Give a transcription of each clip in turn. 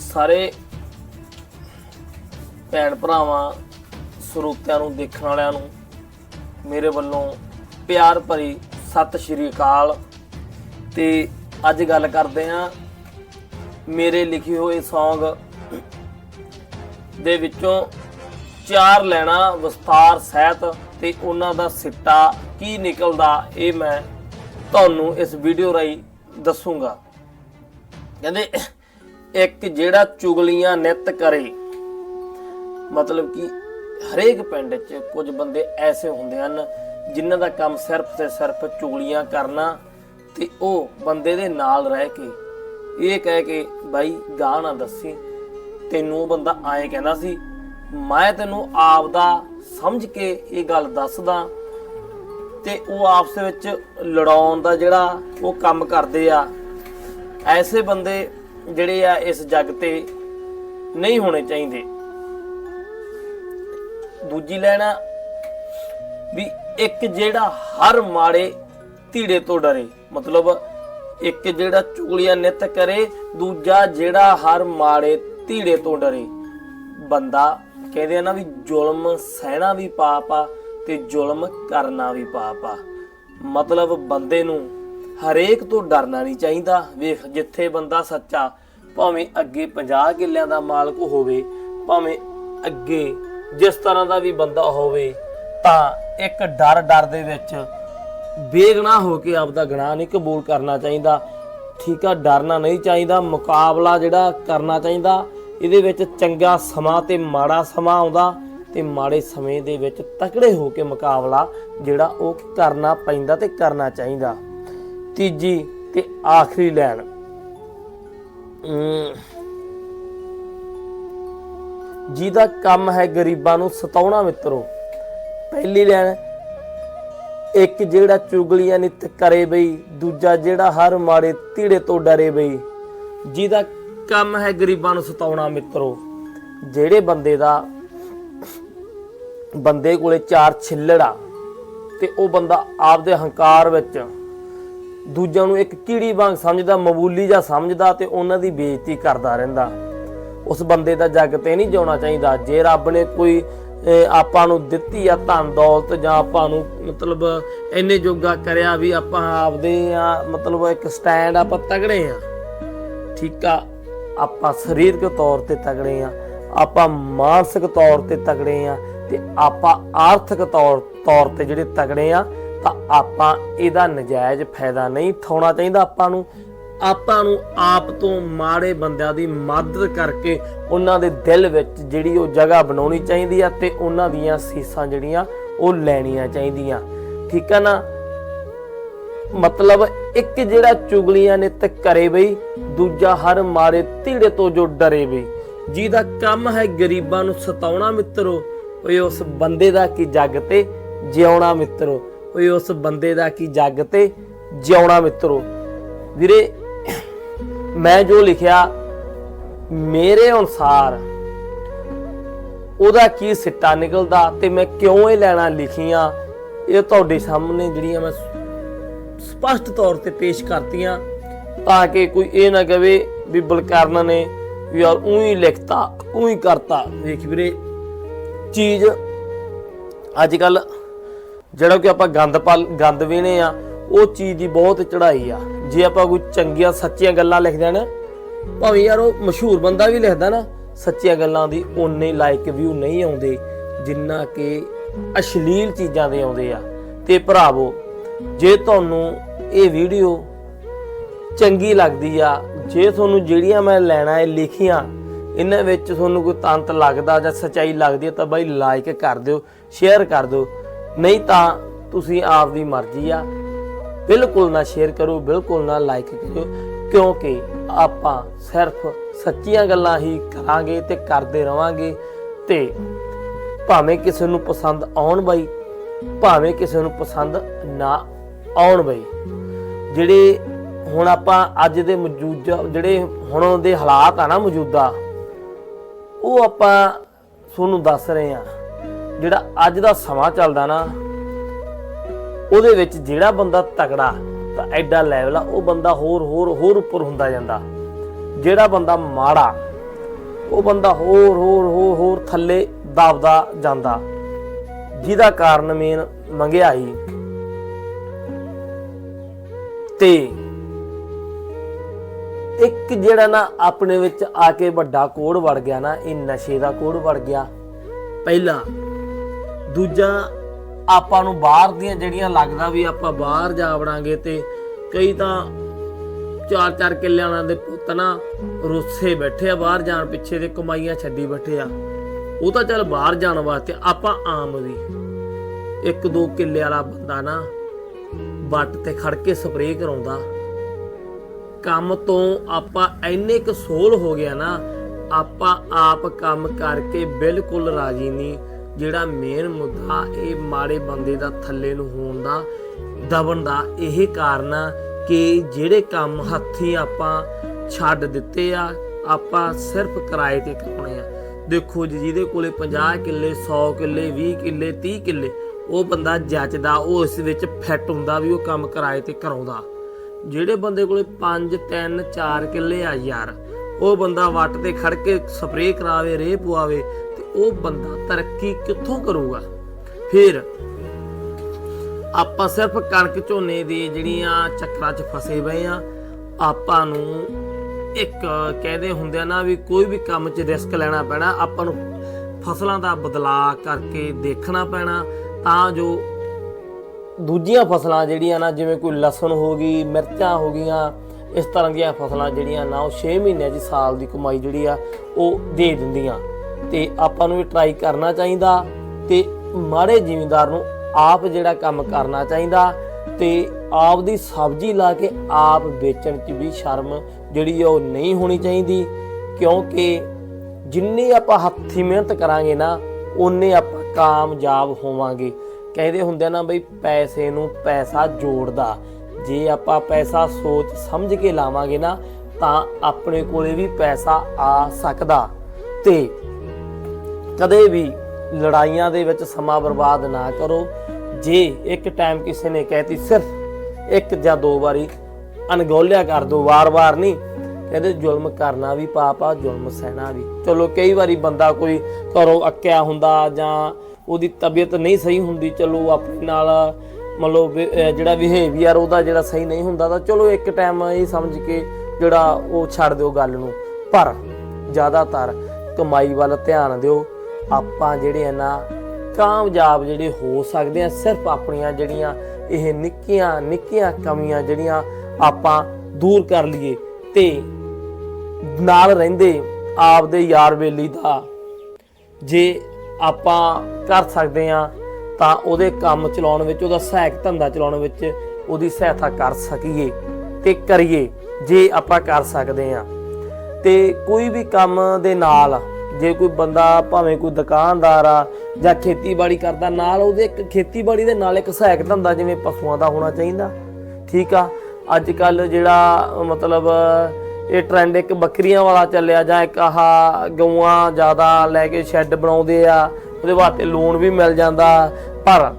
ਸਾਰੇ ਭੈਣ ਭਰਾਵਾਂ, ਸਰੋਤਿਆਂ ਨੂੰ, ਦੇਖਣ ਵਾਲਿਆਂ ਨੂੰ, ਮੇਰੇ ਵੱਲੋਂ ਪਿਆਰ ਭਰੀ ਸਤਿ ਸ਼੍ਰੀ ਅਕਾਲ। ਤੇ ਅੱਜ ਗੱਲ ਕਰਦੇ ਆਂ ਮੇਰੇ ਲਿਖੇ ਹੋਏ Song ਦੇ ਵਿੱਚੋਂ ਚਾਰ ਲੈਣਾ ਵਿਸਤਾਰ ਸਹਿਤ ਤੇ ਉਹਨਾਂ ਦਾ ਸਿੱਟਾ ਕੀ ਨਿਕਲਦਾ ਇਹ ਮੈਂ ਤੁਹਾਨੂੰ ਇਸ ਵੀਡੀਓ ਰਾਹੀਂ ਦੱਸੂਗਾ। ਕਹਿੰਦੇ ਇੱਕ ਜਿਹੜਾ ਚੁਗਲੀਆਂ ਨਿਤ ਕਰੇ। ਮਤਲਬ ਕਿ ਹਰੇਕ ਪਿੰਡ 'ਚ ਕੁਝ ਬੰਦੇ ਐਸੇ ਹੁੰਦੇ ਹਨ ਜਿਨ੍ਹਾਂ ਦਾ ਕੰਮ ਸਿਰਫ ਤੇ ਸਿਰਫ ਚੁਗਲੀਆਂ ਕਰਨਾ ਤੇ ਉਹ ਬੰਦੇ ਦੇ ਨਾਲ ਰਹਿ ਕੇ ਇਹ ਕਹਿ ਕੇ, ਬਾਈ, ਗਾਹ ਨਾ ਦੱਸੀ। ਤੈਨੂੰ ਉਹ ਬੰਦਾ ਆਏ ਕਹਿੰਦਾ ਸੀ, ਮੈਂ ਤੈਨੂੰ ਆਪ ਦਾ ਸਮਝ ਕੇ ਇਹ ਗੱਲ ਦੱਸਦਾ ਤੇ ਉਹ ਆਪਸ ਵਿੱਚ ਲੜਾਉਣ ਦਾ ਜਿਹੜਾ ਉਹ ਕੰਮ ਕਰਦੇ ਆ। ਐਸੇ ਬੰਦੇ ਜਿਹੜੇ ਆ ਇਸ ਜੱਗ ਤੇ ਨਹੀਂ ਹੋਣੇ ਚਾਹੀਦੇ। ਦੂਜੀ ਲੈਣਾ ਵੀ ਇੱਕ ਜਿਹੜਾ ਹਰ ਮਾੜੇ ਧੀੜੇ ਤੋਂ ਡਰੇ, ਮਤਲਬ ਇੱਕ ਜਿਹੜਾ ਚੁਗਲੀਆਂ ਨਿਤ ਕਰੇ, ਦੂਜਾ ਜਿਹੜਾ ਹਰ ਮਾੜੇ ਧੀੜੇ ਤੋਂ ਡਰੇ। ਬੰਦਾ ਕਹਿੰਦੇ ਆ ਨਾ ਵੀ ਜ਼ੁਲਮ ਸਹਿਣਾ ਵੀ ਪਾਪ ਆ ਤੇ ਜ਼ੁਲਮ ਕਰਨਾ ਵੀ ਪਾਪ ਆ। ਮਤਲਬ ਬੰਦੇ ਨੂੰ ਹਰੇਕ ਤੋਂ ਡਰਨਾ ਨਹੀਂ ਚਾਹੀਦਾ। ਵੇਖ, ਜਿੱਥੇ ਬੰਦਾ ਸੱਚਾ ਭਾਵੇਂ ਅੱਗੇ 50 ਕਿੱਲਿਆਂ ਦਾ ਮਾਲਕ ਹੋਵੇ, ਭਾਵੇਂ ਅੱਗੇ ਜਿਸ ਤਰ੍ਹਾਂ ਦਾ ਵੀ ਬੰਦਾ ਹੋਵੇ, ਤਾਂ ਇੱਕ ਡਰ ਡਰ ਦੇ ਵਿੱਚ ਬੇਗਨਾ ਹੋ ਕੇ ਆਪਦਾ ਗੁਨਾਹ ਨਹੀਂ ਕਬੂਲ ਕਰਨਾ ਚਾਹੀਦਾ। ਠੀਕ ਆ, ਡਰਨਾ ਨਹੀਂ ਚਾਹੀਦਾ, ਮੁਕਾਬਲਾ ਜਿਹੜਾ ਕਰਨਾ ਚਾਹੀਦਾ, ਇਹਦੇ ਵਿੱਚ ਚੰਗਾ ਸਮਾਂ ਤੇ ਮਾੜਾ ਸਮਾਂ ਆਉਂਦਾ ਤੇ ਮਾੜੇ ਸਮੇਂ ਦੇ ਵਿੱਚ ਤਕੜੇ ਹੋ ਕੇ ਮੁਕਾਬਲਾ ਜਿਹੜਾ ਉਹ ਕਰਨਾ ਪੈਂਦਾ ਤੇ ਕਰਨਾ ਚਾਹੀਦਾ। ਤੀਜੀ ਤੇ ਆਖਰੀ ਲੈਣ ਜਿਹਦਾ ਕੰਮ ਹੈ ਗਰੀਬਾਂ ਨੂੰ ਸਤਾਉਣਾ ਮਿੱਤਰੋ, ਪਹਿਲੀ ਲੈਣ ਇੱਕ ਜਿਹੜਾ ਚੁਗਲੀਆਂ ਨਿਤ ਕਰੇ ਬਈ, ਦੂਜਾ ਜਿਹੜਾ ਹਰ ਮਾੜੇ ਧੀੜੇ ਤੋਂ ਡਰੇ ਬਈ, ਜਿਹਦਾ ਕੰਮ ਹੈ ਗਰੀਬਾਂ ਨੂੰ ਸਤਾਉਣਾ ਮਿੱਤਰੋ, ਜਿਹੜੇ ਬੰਦੇ ਦਾ ਬੰਦੇ ਕੋਲੇ ਚਾਰ ਛਿੱਲੜ ਆ ਤੇ ਉਹ ਬੰਦਾ ਆਪਦੇ ਹੰਕਾਰ ਵਿੱਚ ਦੂਜਿਆਂ ਨੂੰ ਇੱਕ ਕੀੜੀ ਵਾਂਗ ਸਮਝਦਾ, ਮਬੂਲੀ ਜਾਂ ਸਮਝਦਾ ਤੇ ਉਹਨਾਂ ਦੀ ਬੇਇੱਜ਼ਤੀ ਕਰਦਾ ਰਹਿੰਦਾ। ਉਸ ਬੰਦੇ ਦਾ ਜੱਗ ਤੇ ਨਹੀਂ ਜਾਣਾ ਚਾਹੀਦਾ। ਜੇ ਰੱਬ ਨੇ ਕੋਈ ਆਪਾਂ ਨੂੰ ਦਿੱਤੀ ਆ ਧਨ ਦੌਲਤ ਜਾਂ ਆਪਾਂ ਨੂੰ ਮਤਲਬ ਇੰਨੇ ਜੋਗਾ ਕਰਿਆ ਵੀ ਆਪਾਂ ਆਪਦੇ ਆ, ਮਤਲਬ ਇੱਕ ਸਟੈਂਡ ਆਪਾਂ ਤਗੜੇ ਆ, ਠੀਕ ਆ, ਆਪਾਂ ਸਰੀਰਕ ਤੌਰ ਤੇ ਤਗੜੇ ਆ, ਆਪਾਂ ਮਾਨਸਿਕ ਤੌਰ ਤੇ ਤਗੜੇ ਆ ਤੇ ਆਪਾਂ ਆਰਥਿਕ ਤੌਰ ਤੌਰ ਤੇ ਜਿਹੜੇ ਤਗੜੇ ਆ ਤਾਂ ਆਪਾਂ ਇਹਦਾ ਨਜਾਇਜ਼ ਫਾਇਦਾ ਨਹੀਂ ਉਠਾਉਣਾ ਚਾਹੀਦਾ ਆਪਾਂ ਨੂੰ। ਆਪਾਂ ਨੂੰ ਆਪ ਤੋਂ ਮਾੜੇ ਬੰਦਿਆਂ ਦੀ ਮਦਦ ਕਰਕੇ ਉਹਨਾਂ ਦੇ ਦਿਲ ਵਿੱਚ ਜਿਹੜੀ ਉਹ ਜਗ੍ਹਾ ਬਣਾਉਣੀ ਚਾਹੀਦੀ ਆ ਤੇ ਉਹਨਾਂ ਦੀਆਂ ਸੀਸਾਂ ਜਿਹੜੀਆਂ ਉਹ ਲੈਣੀਆਂ ਚਾਹੀਦੀਆਂ। ਠੀਕ ਆ ਨਾ? ਮਤਲਬ ਇੱਕ ਜਿਹੜਾ ਚੁਗਲੀਆਂ ਨੇ ਤੇ ਕਰੇ ਬਈ, ਦੂਜਾ ਹਰ ਮਾਰੇ ਧੀੜੇ ਤੋਂ ਜੋ ਡਰੇ ਬਈ। ਜਿਹਦਾ ਕੰਮ ਹੈ ਗਰੀਬਾਂ ਨੂੰ ਸਤਾਉਣਾ ਮਿੱਤਰੋ, ਓਏ ਉਸ ਬੰਦੇ ਦਾ ਕੀ ਜੱਗ ਤੇ ਜਿਉਣਾ ਮਿੱਤਰੋ। ਓਏ ਉਸ ਬੰਦੇ ਦਾ ਕੀ ਜੱਗ ਤੇ ਜਿਉਣਾ ਮਿੱਤਰੋ? ਵੀਰੇ, ਮੈਂ ਜੋ ਲਿਖਿਆ ਮੇਰੇ ਅਨੁਸਾਰ ਉਹਦਾ ਕੀ ਸਿੱਟਾ ਨਿਕਲਦਾ ਤੇ ਮੈਂ ਕਿਉਂ ਇਹ ਲੈਣਾ ਲਿਖੀਆਂ? ਇਹ ਤੁਹਾਡੇ ਸਾਹਮਣੇ ਜਿਹੜੀਆਂ ਮੈਂ ਸਪਸ਼ਟ ਤੌਰ ਤੇ ਪੇਸ਼ ਕਰਤੀਆਂ ਤਾਂ ਕਿ ਕੋਈ ਇਹ ਨਾ ਕਵੇ ਵੀ ਬਲਕਰਨ ਨੇ ਵੀ ਯਾਰ ਉਹੀ ਲਿਖਤਾ, ਉਹੀ ਕਰਤਾ। ਵੇਖ ਵੀਰੇ, ਚੀਜ਼ ਅੱਜ ਕੱਲ ਜਿਹੜਾ ਕਿ ਆਪਾਂ ਗੰਦ ਪਾਲ ਗੰਦ ਵੀਣੇ ਆ, ਉਹ ਚੀਜ਼ ਦੀ ਬਹੁਤ ਚੜ੍ਹਾਈ ਆ। ਜੇ ਆਪਾਂ ਕੋਈ ਚੰਗੀਆਂ ਸੱਚੀਆਂ ਗੱਲਾਂ ਲਿਖਦੇ ਨਾ, ਭਾਵੇਂ ਯਾਰ ਉਹ ਮਸ਼ਹੂਰ ਬੰਦਾ ਵੀ ਲਿਖਦਾ ਨਾ, ਸੱਚੀਆਂ ਗੱਲਾਂ ਦੀ ਓਨੇ ਲਾਈਕ ਵਿਊ ਨਹੀਂ ਆਉਂਦੇ, ਜਿੰਨਾ ਕਿ ਅਸ਼ਲੀਲ ਚੀਜ਼ਾਂ ਦੇ ਆਉਂਦੇ ਆ। ਤੇ ਭਰਾਵੋ, ਜੇ ਤੁਹਾਨੂੰ ਇਹ ਵੀਡੀਓ ਚੰਗੀ ਲੱਗਦੀ ਆ, ਜੇ ਤੁਹਾਨੂੰ ਜਿਹੜੀਆਂ ਮੈਂ ਲੈਣਾ ਹੈ ਲਿਖੀਆਂ, ਇਹਨਾਂ ਵਿੱਚ ਤੁਹਾਨੂੰ ਕੋਈ ਤੰਤ ਲੱਗਦਾ ਜਾਂ ਸਚਾਈ ਲੱਗਦੀ ਹੈ ਤਾਂ ਬਾਈ ਲਾਈਕ ਕਰ ਦਿਓ ਸ਼ੇਅਰ ਕਰ ਦਿਓ। ਨਹੀਂ ਤਾਂ ਤੁਸੀਂ ਆਪ ਦੀ ਮਰਜ਼ੀ ਆ। ਬਿਲਕੁਲ ਨਾ ਸ਼ੇਅਰ ਕਰੋ, ਬਿਲਕੁਲ ਨਾ ਲਾਈਕ ਕਰਿਓ, ਕਿਉਂਕਿ ਆਪਾਂ ਸਿਰਫ ਸੱਚੀਆਂ ਗੱਲਾਂ ਹੀ ਕਰਾਂਗੇ ਤੇ ਕਰਦੇ ਰਵਾਂਗੇ। ਤੇ ਭਾਵੇਂ ਕਿਸੇ ਨੂੰ ਪਸੰਦ ਆਉਣ ਬਈ, ਭਾਵੇਂ ਕਿਸੇ ਨੂੰ ਪਸੰਦ ਨਾ ਆਉਣ ਬਈ। ਜਿਹੜੇ ਹੁਣ ਆਪਾਂ ਅੱਜ ਦੇ ਮੌਜੂਦਾ, ਜਿਹੜੇ ਹੁਣ ਦੇ ਹਾਲਾਤ ਆ ਨਾ ਮੌਜੂਦਾ, ਉਹ ਆਪਾਂ ਤੁਹਾਨੂੰ ਦੱਸ ਰਹੇ ਆ। ਜਿਹੜਾ ਅੱਜ ਦਾ ਸਮਾਂ ਚੱਲਦਾ ਨਾ, ਉਹਦੇ ਵਿੱਚ ਜਿਹੜਾ ਬੰਦਾ ਤਕੜਾ, ਤਾਂ ਐਡਾ ਲੈਵਲ ਆ, ਉਹ ਬੰਦਾ ਹੋਰ ਹੋਰ ਹੋਰ ਉੱਪਰ ਹੁੰਦਾ ਜਾਂਦਾ। ਜਿਹੜਾ ਬੰਦਾ ਮਾੜਾ, ਉਹ ਬੰਦਾ ਹੋਰ ਹੋਰ ਹੋਰ ਹੋਰ ਥੱਲੇ ਦਬਦਾ ਜਾਂਦਾ। ਜਿਹਦਾ ਕਾਰਨ ਮੇਨ ਮੰਗਿਆਈ। ਤੇ ਇੱਕ ਜਿਹੜਾ ਨਾ ਆਪਣੇ ਵਿੱਚ ਆ ਕੇ ਵੱਡਾ ਕੋੜ ਵੜ ਗਿਆ ਨਾ, ਇਹ ਨਸ਼ੇ ਦਾ ਕੋੜ ਵੜ ਗਿਆ। ਪਹਿਲਾਂ ਦੂਜਾ, ਆਪਾਂ ਨੂੰ ਬਾਹਰ ਦੀਆਂ ਜਿਹੜੀਆਂ ਲੱਗਦਾ ਵੀ ਆਪਾਂ ਬਾਹਰ ਜਾ ਵੜਾਂਗੇ ਤੇ ਕਈ ਤਾਂ ਚਾਰ ਚਾਰ ਕਿੱਲਿਆਂ ਦੇ ਪੁੱਤ ਨਾ ਰੁੱਸੇ ਬੈਠੇ ਆ, ਬਾਹਰ ਜਾਣ ਪਿੱਛੇ ਦੇ ਕਮਾਈਆਂ ਛੱਡੀ ਬੈਠੇ ਆ। ਉਹ ਤਾਂ ਚੱਲ ਬਾਹਰ ਜਾਣ ਵਾਸਤੇ ਆਪਾਂ ਆਮ ਵੀ। ਇੱਕ ਦੋ ਕਿੱਲੇ ਵਾਲਾ ਬੰਦਾ ਨਾ ਵੱਟ ਤੇ ਖੜ ਕੇ ਸਪਰੇਅ ਕਰਾਉਂਦਾ। ਕੰਮ ਤੋਂ ਆਪਾਂ ਇੰਨੇ ਕੁ ਸੋਲ ਹੋ ਗਿਆ ਨਾ, ਆਪਾਂ ਆਪ ਕੰਮ ਕਰਕੇ ਬਿਲਕੁਲ ਰਾਜੀ ਨਹੀਂ। ਜਿਹੜਾ ਮੇਨ ਮੁੱਦਾ ਇਹ ਮਾੜੇ ਬੰਦੇ ਦਾ ਥੱਲੇ ਨੂੰ ਹੋਣ ਦਾ, ਦਬਣ ਦਾ, ਇਹ ਕਾਰਨ ਕਿ ਜਿਹੜੇ ਕੰਮ ਹੱਥੀ ਆਪਾਂ ਛੱਡ ਦਿੱਤੇ ਆ, ਆਪਾਂ ਸਿਰਫ ਕਿਰਾਏ ਤੇ ਕਰਾਉਣੇ ਆ। ਦੇਖੋ ਜੀ, ਜਿਹਦੇ ਕੋਲੇ 50 ਕਿੱਲੇ 100 ਕਿੱਲੇ 20 ਕਿੱਲੇ 30 ਕਿੱਲੇ, ਉਹ ਬੰਦਾ ਜੱਜਦਾ ਉਹ ਇਸ ਵਿੱਚ ਫਿੱਟ ਹੁੰਦਾ ਵੀ ਉਹ ਕੰਮ ਕਿਰਾਏ ਤੇ ਕਰਾਉਂਦਾ। ਜਿਹੜੇ ਬੰਦੇ ਕੋਲੇ 5 3 4 ਕਿੱਲੇ ਆ ਯਾਰ, ਉਹ ਬੰਦਾ ਵੱਟ ਤੇ ਖੜ ਕੇ ਸਪਰੇਅ ਕਰਾਵੇ, ਰੇਹ ਪੁਆਵੇ ਉਹ ਬੰਦਾ ਤਰੱਕੀ ਕਿੱਥੋਂ ਕਰੂਗਾ? ਫਿਰ ਆਪਾਂ ਸਿਰਫ ਕਣਕ ਝੋਨੇ ਦੇ ਜਿਹੜੀਆਂ ਚੱਕਰਾਂ 'ਚ ਫਸੇ ਪਏ ਆ, ਆਪਾਂ ਨੂੰ ਇੱਕ ਕਹਦੇ ਹੁੰਦੇ ਆ ਨਾ ਵੀ ਕੋਈ ਵੀ ਕੰਮ 'ਚ ਰਿਸਕ ਲੈਣਾ ਪੈਣਾ, ਆਪਾਂ ਨੂੰ ਫਸਲਾਂ ਦਾ ਬਦਲਾਅ ਕਰਕੇ ਦੇਖਣਾ ਪੈਣਾ, ਤਾਂ ਜੋ ਦੂਜੀਆਂ ਫਸਲਾਂ ਜਿਹੜੀਆਂ ਨਾ, ਜਿਵੇਂ ਕੋਈ ਲਸਣ ਹੋ ਗਈ, ਮਿਰਚਾਂ ਹੋ ਗਈਆਂ, ਇਸ ਤਰ੍ਹਾਂ ਦੀਆਂ ਫਸਲਾਂ ਜਿਹੜੀਆਂ ਨਾ, ਉਹ 6 ਮਹੀਨਿਆਂ 'ਚ ਸਾਲ ਦੀ ਕਮਾਈ ਜਿਹੜੀ ਆ, ਉਹ ਦੇ ਦਿੰਦੀਆਂ। ਤੇ ਆਪਾਂ ਨੂੰ ਇਹ ਟਰਾਈ ਕਰਨਾ ਚਾਹੀਦਾ ਤੇ ਮਾੜੇ ਜ਼ਿਮੀਂਦਾਰ ਨੂੰ ਆਪ ਜਿਹੜਾ ਕੰਮ ਕਰਨਾ ਚਾਹੀਦਾ ਤੇ ਆਪ ਦੀ ਸਬਜ਼ੀ ਲਾ ਕੇ ਆਪ ਵੇਚਣ 'ਚ ਵੀ ਸ਼ਰਮ ਜਿਹੜੀ ਆ ਉਹ ਨਹੀਂ ਹੋਣੀ ਚਾਹੀਦੀ, ਕਿਉਂਕਿ ਜਿੰਨੀ ਆਪਾਂ ਹੱਥੀ ਮਿਹਨਤ ਕਰਾਂਗੇ ਨਾ ਉਨੇ ਆਪਾਂ ਕਾਮਯਾਬ ਹੋਵਾਂਗੇ। ਕਹਿੰਦੇ ਹੁੰਦੇ ਨਾ ਬਈ, ਪੈਸੇ ਨੂੰ ਪੈਸਾ ਜੋੜਦਾ। ਜੇ ਆਪਾਂ ਪੈਸਾ ਸੋਚ ਸਮਝ ਕੇ ਲਾਵਾਂਗੇ ਨਾ, ਤਾਂ ਆਪਣੇ ਕੋਲੇ ਵੀ ਪੈਸਾ ਆ ਸਕਦਾ। ਤੇ ਕਦੇ ਵੀ ਲੜਾਈਆਂ ਦੇ ਵਿੱਚ ਸਮਾਂ ਬਰਬਾਦ ਨਾ ਕਰੋ। ਜੇ ਇੱਕ ਟਾਈਮ ਕਿਸੇ ਨੇ ਕਹਿਤੀ, ਸਿਰਫ ਇੱਕ ਜਾਂ ਦੋ ਵਾਰੀ ਅਣਗੌਲਿਆ ਕਰ ਦੋ, ਵਾਰ-ਵਾਰ ਨਹੀਂ, ਕਹਿੰਦੇ ਜ਼ੁਲਮ ਕਰਨਾ ਵੀ ਪਾਪ ਆ, ਜ਼ੁਲਮ ਸਹਿਣਾ ਵੀ। ਚਲੋ ਕਈ ਵਾਰੀ ਬੰਦਾ ਕੋਈ ਘਰੋਂ ਅੱਕਿਆ ਹੁੰਦਾ ਜਾਂ ਉਹਦੀ ਤਬੀਅਤ ਨਹੀਂ ਸਹੀ ਹੁੰਦੀ, ਚਲੋ ਆਪਣੇ ਨਾਲ ਮਤਲਬ ਜਿਹੜਾ ਬਿਹੇਵੀਅਰ ਉਹਦਾ ਜਿਹੜਾ ਸਹੀ ਨਹੀਂ ਹੁੰਦਾ, ਤਾਂ ਚਲੋ ਇੱਕ ਟਾਈਮ ਇਹ ਸਮਝ ਕੇ ਜਿਹੜਾ ਉਹ ਛੱਡ ਦਿਓ ਗੱਲ ਨੂੰ। ਪਰ ਜ਼ਿਆਦਾਤਰ ਕਮਾਈ ਵੱਲ ਧਿਆਨ ਦਿਓ। ਆਪਾਂ ਜਿਹੜੇ ਆ ਨਾ, ਕਾਮਯਾਬ ਜਿਹੜੇ ਹੋ ਸਕਦੇ ਆ, ਸਿਰਫ ਆਪਣੀਆਂ ਜਿਹੜੀਆਂ ਇਹ ਨਿੱਕੀਆਂ ਨਿੱਕੀਆਂ ਕਮੀਆਂ ਜਿਹੜੀਆਂ ਆਪਾਂ ਦੂਰ ਕਰ ਲਈਏ ਤੇ ਨਾਲ ਰਹਿੰਦੇ ਆਪਦੇ ਯਾਰ ਬੇਲੀ ਦਾ। ਜੇ ਆਪਾਂ ਕਰ ਸਕਦੇ ਆ, ਤਾਂ ਉਹਦੇ ਕੰਮ ਚਲਾਉਣ ਵਿੱਚ, ਉਹਦਾ ਸਹਾਇਕ ਧੰਦਾ ਚਲਾਉਣ ਵਿੱਚ ਉਹਦੀ ਸਹਾਇਤਾ ਕਰ ਸਕੀਏ ਤੇ ਕਰੀਏ, ਜੇ ਆਪਾਂ ਕਰ ਸਕਦੇ ਆ। ਤੇ ਕੋਈ ਵੀ ਕੰਮ ਦੇ ਨਾਲ ਜੇ ਕੋਈ ਬੰਦਾ ਭਾਵੇਂ ਕੋਈ ਦੁਕਾਨਦਾਰ ਆ ਜਾਂ ਖੇਤੀਬਾੜੀ ਕਰਦਾ, ਨਾਲ ਉਹਦੇ ਇੱਕ ਖੇਤੀਬਾੜੀ ਦੇ ਨਾਲ ਇੱਕ ਸਹਾਇਕ ਧੰਦਾ ਜਿਵੇਂ ਪਸ਼ੂਆਂ ਦਾ ਹੋਣਾ ਚਾਹੀਦਾ। ਠੀਕ ਆ? ਅੱਜ ਕੱਲ ਜਿਹੜਾ ਮਤਲਬ ਇਹ ਟ੍ਰੈਂਡ ਇੱਕ ਬੱਕਰੀਆਂ ਵਾਲਾ ਚੱਲਿਆ ਜਾਂ ਇੱਕ ਆਹ ਗਊਆਂ ਜ਼ਿਆਦਾ ਲੈ ਕੇ ਸ਼ੈੱਡ ਬਣਾਉਂਦੇ ਆ, ਉਹਦੇ ਵਾਸਤੇ ਲੋਨ ਵੀ ਮਿਲ ਜਾਂਦਾ। ਪਰ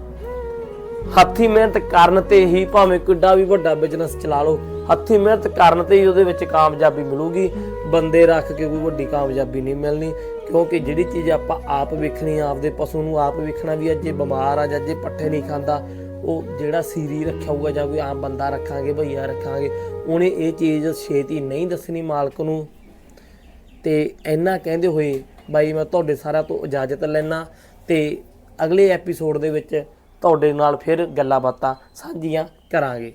ਹੱਥੀ ਮਿਹਨਤ ਕਰਨ ਤੇ ਹੀ ਭਾਵੇਂ ਕਿੱਡਾ ਵੀ ਵੱਡਾ ਬਿਜ਼ਨਸ ਚਲਾ ਲਓ, ਹੱਥੀ ਮਿਹਨਤ ਕਰਨ ਤੇ ਹੀ ਉਹਦੇ ਵਿੱਚ ਕਾਮਯਾਬੀ ਮਿਲੂਗੀ। ਬੰਦੇ ਰੱਖ ਕੇ ਕੋਈ ਵੱਡੀ ਕਾਮਯਾਬੀ ਨਹੀਂ ਮਿਲਣੀ, ਕਿਉਂਕਿ ਜਿਹੜੀ ਚੀਜ਼ ਆਪਾਂ ਆਪ ਵੇਖਣੀ ਆ ਆਪਦੇ ਪਸ਼ੂ ਨੂੰ ਆਪ ਵੇਖਣਾ ਵੀ ਅੱਜ ਇਹ ਬਿਮਾਰ ਆ ਜਾਂ ਜੇ ਪੱਠੇ ਨਹੀਂ ਖਾਂਦਾ, ਉਹ ਜਿਹੜਾ ਸੀਰੀ ਰੱਖਿਆ ਹੋਊਗਾ ਜਾਂ ਕੋਈ ਆਮ ਬੰਦਾ ਰੱਖਾਂਗੇ, ਭਈਆ ਰੱਖਾਂਗੇ, ਉਹਨੇ ਇਹ ਚੀਜ਼ ਛੇਤੀ ਨਹੀਂ ਦੱਸਣੀ ਮਾਲਕ ਨੂੰ। ਤੇ ਇੰਨਾ ਕਹਿੰਦੇ ਹੋਏ, ਬਾਈ ਮੈਂ ਤੁਹਾਡੇ ਸਾਰਿਆਂ ਤੋਂ ਇਜਾਜ਼ਤ ਲੈਣਾ ਤੇ ਅਗਲੇ ਐਪੀਸੋਡ ਦੇ ਵਿੱਚ ਤੁਹਾਡੇ ਨਾਲ ਫਿਰ ਗੱਲਾਂ ਬਾਤਾਂ ਸਾਂਝੀਆਂ ਕਰਾਂਗੇ।